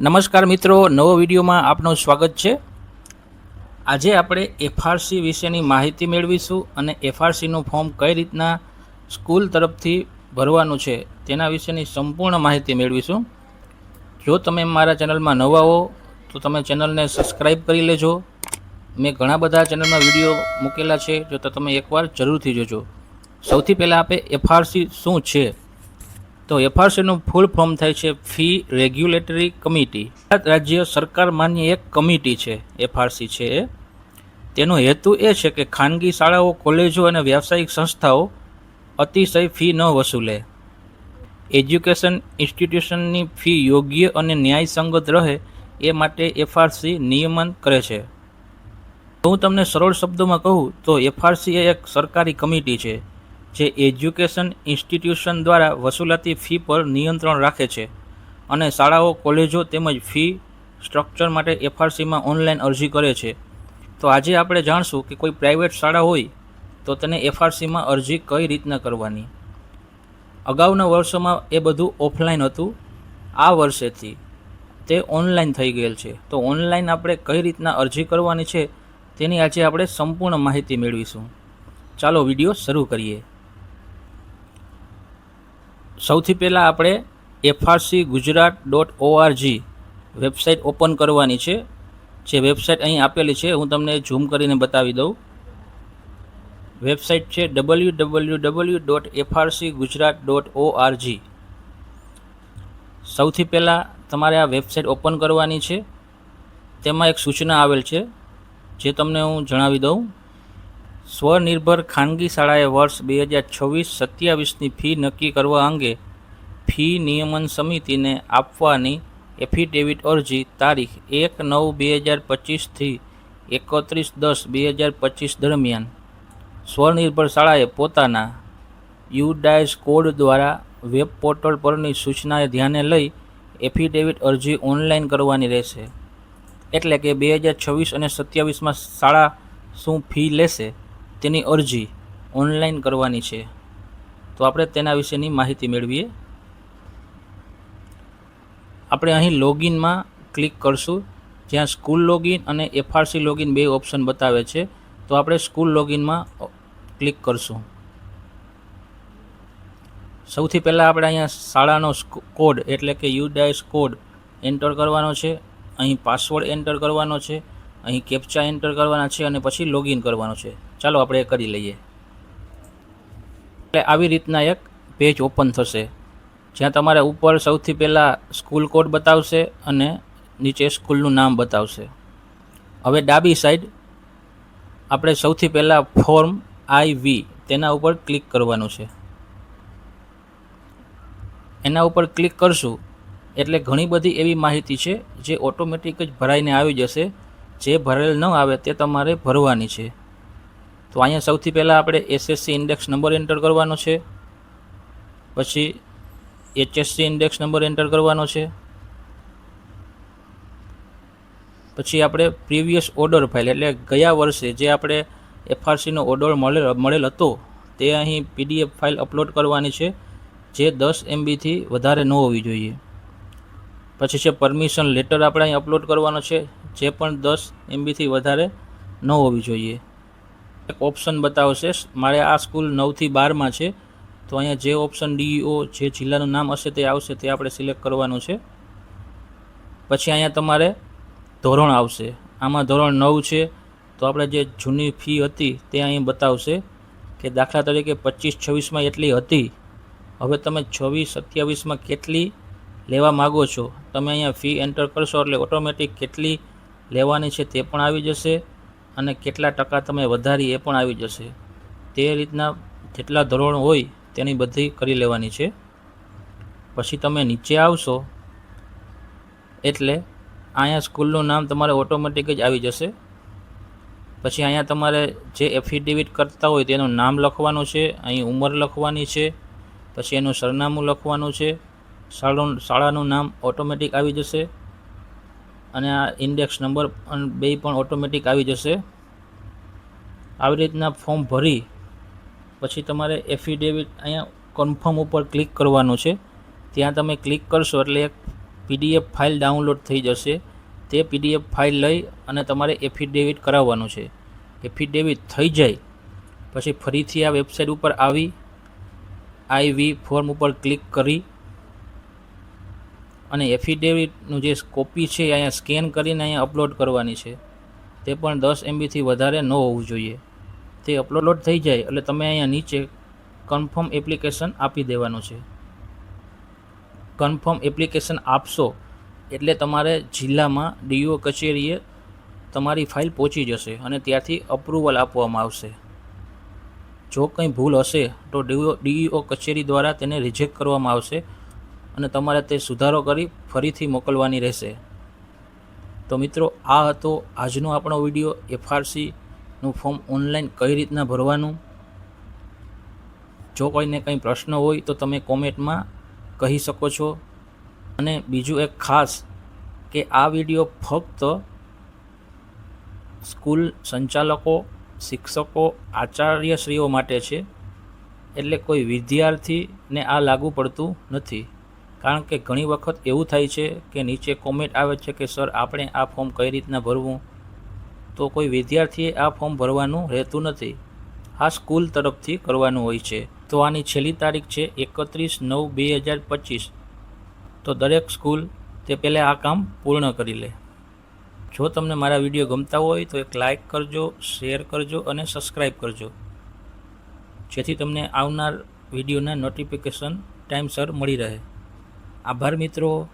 નમસ્કાર મિત્રો, નવો વિડીયોમાં આપનું સ્વાગત છે. આજે આપણે એફઆરસી વિશેની માહિતી મેળવીશું અને એફઆરસીનું ફોર્મ કઈ રીતના સ્કૂલ તરફથી ભરવાનું છે તેના વિશેની સંપૂર્ણ માહિતી મેળવીશું. જો તમે મારા ચેનલમાં નવા હો, તો તમે ચેનલને સબસ્ક્રાઈબ કરી લેજો. મેં ઘણા બધા ચેનલમાં વીડિયો મૂકેલા છે જો તો તમે એકવાર જરૂરથી જોજો. સૌથી પહેલાં આપણે એફઆરસી શું છે તો એફઆરસીનું ફૂલ ફોર્મ થાય છે ફી રેગ્યુલેટરી કમિટી. ગુજરાત રાજ્ય સરકાર માન્ય એક કમિટી છે, એફઆરસી છે એ. તેનો હેતુ એ છે કે ખાનગી શાળાઓ, કોલેજો અને વ્યાવસાયિક સંસ્થાઓ અતિશય ફી ન વસૂલે. એજ્યુકેશન ઇન્સ્ટિટ્યુશનની ફી યોગ્ય અને ન્યાયસંગત રહે એ માટે એફઆરસી નિયમન કરે છે. હું તમને સરળ શબ્દોમાં કહું, તો એફઆરસી એ એક સરકારી કમિટી છે. જે એજ્યુકેશન ઇન્સ્ટિટ્યુશન દ્વારા વસૂલાતી ફી પર નિયંત્રણ રાખે છે અને શાળાઓ, કોલેજો તેમજ ફી સ્ટ્રક્ચર માટે એફઆરસીમાં ઓનલાઈન અરજી કરે છે. તો આજે આપણે જાણશું કે કોઈ પ્રાઇવેટ શાળા હોય તો તેને એફઆરસીમાં અરજી કઈ રીતના કરવાની. અગાઉના વર્ષોમાં એ બધું ઓફલાઈન હતું. આ વર્ષેથી તે ઓનલાઈન થઈ ગયેલ છે. તો ઓનલાઈન આપણે કઈ રીતના અરજી કરવાની છે તેની આજે આપણે સંપૂર્ણ માહિતી મેળવીશું. ચાલો વીડિયો શરૂ કરીએ. સૌથી પહેલાં આપણે FRC Gujarat dot org website open કરવાની છે. જે વેબસાઇટ અહીં આપેલી છે, હું તમને ઝૂમ કરીને બતાવી દઉં. વેબસાઇટ છે W W W dot FRC Gujarat dot org સૌથી પહેલાં તમારે આ વેબસાઇટ ઓપન કરવાની છે. તેમાં એક સૂચના આવેલ છે, જે તમને હું જણાવી દઉં. સ્વનિર્ભર ખાનગી શાળાએ વર્ષ બે હજાર છવ્વીસ સત્યાવીસની ફી નક્કી કરવા અંગે ફી નિયમન સમિતિને આપવાની એફિડેવિટ અરજી તારીખ એક નવ બે હજાર પચીસથી એકત્રીસ દસ બે હજાર પચીસ દરમિયાન. સ્વનિર્ભર શાળાએ પોતાના યુડાઇસ કોડ દ્વારા વેબ પોર્ટલ પરની સૂચનાએ ધ્યાને લઈ એફિડેવિટ અરજી ઓનલાઈન કરવાની રહેશે. એટલે કે બે હજાર છવ્વીસ અને સત્યાવીસમાં શાળા શું ફી લેશે? તેની અરજી ઓનલાઈન કરવાની છે. તો આપણે તેના વિશેની માહિતી મેળવીએ. આપણે અહીં લોગિનમાં ક્લિક કરશું. જ્યાં સ્કૂલ લોગિન અને એફઆરસી લોગિન બે ઓપ્શન બતાવે છે. તો આપણે સ્કૂલ લોગિનમાં ક્લિક કરશું. સૌથી પહેલાં આપણે અહીંયા શાળાનો કોડ એટલે કે યુડાઇસ કોડ એન્ટર કરવાનો છે. અહીં પાસવર્ડ એન્ટર કરવાનો છે. અહીં કેપ્ચા એન્ટર કરવાના છે અને પછી લોગિન કરવાનો છે. ચાલો આપણે કરી લઈએ. એટલે આવી રીતના એક પેજ ઓપન થશે. જ્યાં તમારે ઉપર સૌથી પહેલાં સ્કૂલ કોડ બતાવશે અને નીચે સ્કૂલનું નામ બતાવશે. હવે ડાબી સાઈડ આપણે સૌથી પહેલાં ફોર્મ આઈ વી તેના ઉપર ક્લિક કરવાનું છે. એના ઉપર ક્લિક કરશું એટલે ઘણી બધી એવી માહિતી છે જે ઓટોમેટિક જ ભરાઈને આવી જશે. જે ભરેલ ન આવે તે તમારે ભરવાની છે. તો અહીંયા સૌથી પહેલાં આપણે એસએસસી ઇન્ડેક્સ નંબર એન્ટર કરવાનો છે. પછી એચએસસી ઇન્ડેક્સ નંબર એન્ટર કરવાનો છે. પછી આપણે પ્રીવિયસ ઓર્ડર ફાઇલ એટલે ગયા વર્ષે જે આપણે એફઆરસીનો ઓર્ડર મળેલ મળેલ હતો, તે અહીં પીડીએફ ફાઇલ અપલોડ કરવાની છે, જે દસ એમબીથી વધારે ન હોવી જોઈએ. પછી છે પરમિશન લેટર આપણે અહીં અપલોડ કરવાનો છે, જે પણ દસ એમબીથી વધારે ન હોવી જોઈએ. એક ઓપ્શન બતાવશે. મારે આ સ્કૂલ નવથી બારમાં છે. તો અહીંયા જે ઓપ્શન ડીઈઓ જે જિલ્લાનું નામ હશે તે આવશે, તે આપણે સિલેક્ટ કરવાનું છે. પછી અહીંયા તમારે ધોરણ આવશે. આમાં ધોરણ નવ છે. તો આપણે જે જૂની ફી હતી તે અહીં બતાવશે કે દાખલા તરીકે પચીસ છવ્વીસમાં એટલી હતી. હવે તમે છવ્વીસ સત્યાવીસમાં કેટલી લેવા માગો છો? તમે અહીંયા ફી એન્ટર કરશો એટલે ઓટોમેટિક કેટલી લેવાની છે તે પણ આવી જશે. અને કેટલા ટકા તમે વધારી એ પણ આવી જશે. તે રીતના જેટલા ધોરણ હોય તેની બધી કરી લેવાની છે. પછી તમે નીચે આવશો એટલે અહીંયા સ્કૂલનું નામ તમારે ઓટોમેટિક જ આવી જશે. પછી અહીંયા તમારે જે એફિડેવિટ કરતા હોય તેનું નામ લખવાનું છે, અહીં ઉંમર લખવાની છે, પછી એનું સરનામું લખવાનું છે. શાળાનું શાળાનું નામ ઓટોમેટિક આવી જશે. અને આ ઇન્ડેક્સ નંબર બે પણ ઓટોમેટિક આવી જશે. આવી રીતના ફોર્મ ભરી પછી તમારે એફિડેવિટ અહીંયા કન્ફર્મ ઉપર ક્લિક કરવાનું છે. ત્યાં તમે ક્લિક કરશો એટલે એક પીડીએફ ફાઇલ ડાઉનલોડ થઈ જશે. તે પીડીએફ ફાઇલ લઈ અને તમારે એફિડેવિટ કરાવવાનું છે. એફિડેવિટ થઈ જાય. પછી ફરીથી આ વેબસાઇટ ઉપર આવી. આઈ વી ફોર્મ ઉપર ક્લિક કરી. અને એફિડેવિટનું જે કોપી છે અહીંયા સ્કેન કરીને અહીંયા અપલોડ કરવાની છે. તે પણ દસ એમબીથી વધારે ન હોવું જોઈએ. તે અપલોડ થઈ જાય એટલે તમે અહીંયા નીચે કન્ફર્મ એપ્લિકેશન આપી દેવાનું છે. કન્ફર્મ એપ્લિકેશન આપશો એટલે તમારે જિલ્લામાં ડીઓ કચેરીએ તમારી ફાઇલ પહોંચી જશે અને ત્યાંથી અપ્રુવલ આપવામાં આવશે. જો કંઈ ભૂલ હશે તો ડીઓ ડીઈઓ કચેરી દ્વારા તેને રિજેક્ટ કરવામાં આવશે અને તમારે તે સુધારો કરી ફરીથી મોકલવાની રહેશે. તો મિત્રો, આ હતો આજનો આપણો વીડિયો. એફઆરસીનું ફોર્મ ઓનલાઈન કઈ રીતના ભરવાનું? જો કોઈને કંઈ પ્રશ્ન હોય તો તમે કોમેન્ટમાં કહી શકો છો. અને બીજું એક ખાસ કે આ વીડિયો ફક્ત સ્કૂલ સંચાલકો, શિક્ષકો, આચાર્યશ્રીઓ માટે છે. એટલે કોઈ વિદ્યાર્થીને આ લાગુ પડતું નથી. કારણ કે ઘણી વખત એવું થાય છે કે નીચે કોમેન્ટ આવે છે કે સર આપણે આ ફોર્મ કઈ રીતના ભરવું? તો કોઈ વિદ્યાર્થીએ આ ફોર્મ ભરવાનું રહેતું નથી. આ સ્કૂલ તરફથી કરવાનું હોય છે. તો આની છેલ્લી તારીખ છે એકત્રીસ નવ બે હજાર પચીસ. તો દરેક સ્કૂલ તે પહેલાં આ કામ પૂર્ણ કરી લે. જો તમને મારા વીડિયો ગમતા હોય તો એક લાઇક કરજો શેર કરજો અને સબસ્ક્રાઈબ કરજો. જેથી તમને આવનાર વિડીયોના નોટિફિકેશન ટાઈમસર મળી રહે. આભાર મિત્રો.